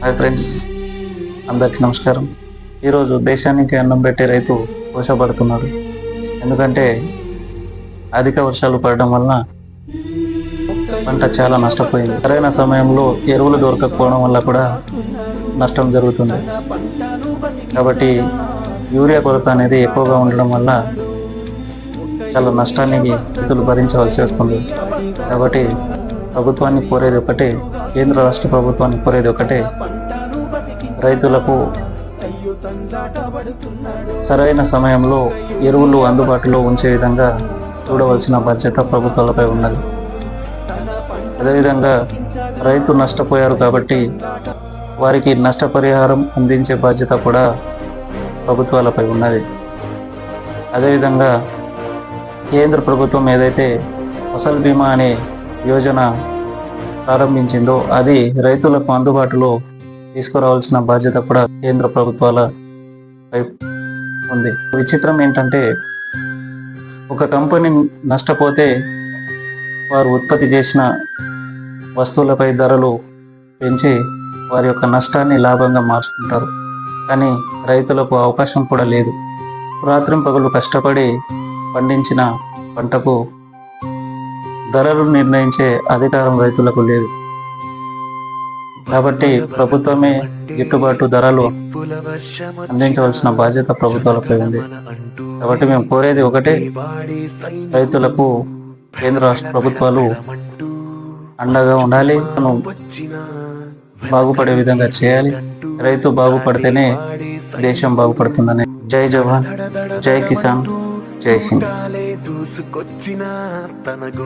Hi friends అందరికీ నమస్కారం. ఈరోజు దేశానికి అన్నం పెట్టే రైతు పోషపడుతున్నాడు ఎందుకంటే అధిక వర్షాలు పడడం వలన పంట చాలా నష్టపోయింది. సరైన సమయంలో ఎరువులు దొరకకపోవడం వల్ల కూడా నష్టం జరుగుతుంది. కాబట్టి యూరియా కొరత అనేది ఎక్కువగా ఉండడం వల్ల చాలా నష్టాన్ని రైతులు భరించవలసి వస్తుంది. కాబట్టి ప్రభుత్వాన్ని కోరేది ఒకటే కేంద్ర రాష్ట్ర ప్రభుత్వాన్ని కోరేది ఒకటే రైతులకు సరైన సమయంలో ఎరువులు అందుబాటులో ఉంచే విధంగా చూడవలసిన బాధ్యత ప్రభుత్వాలపై ఉన్నది. అదేవిధంగా రైతు నష్టపోయారు కాబట్టి వారికి నష్టపరిహారం అందించే బాధ్యత కూడా ప్రభుత్వాలపై ఉన్నది. అదేవిధంగా కేంద్ర ప్రభుత్వం ఏదైతే ఫసల్ బీమా అనే యోజన ప్రారంభించిందో అది రైతులకు అందుబాటులో తీసుకురావాల్సిన బాధ్యత కూడా కేంద్ర ప్రభుత్వాల ఉంది. విచిత్రం ఏంటంటే ఒక కంపెనీ నష్టపోతే వారు ఉత్పత్తి చేసిన వస్తువులపై ధరలు పెంచి వారి యొక్క నష్టాన్ని లాభంగా మార్చుకుంటారు. కానీ రైతులకు అవకాశం కూడా లేదు. రాత్రింపగలు కష్టపడి పండించిన పంటకు ధరలు నిర్ణయించే అధికారం రైతులకు లేదు. కాబట్టి ప్రభుత్వమే గిట్టుబాటు ధరలు అందించవలసిన బాధ్యత ప్రభుత్వాలపై ఉంది. కాబట్టి మేము కోరేది ఒకటే రైతులకు కేంద్ర రాష్ట్ర ప్రభుత్వాలు అండగా ఉండాలి మనం బాగుపడే విధంగా చేయాలి. రైతు బాగుపడితేనే దేశం బాగుపడుతుందని. జై జవాన్ జై కిసాన్ జై సింగ్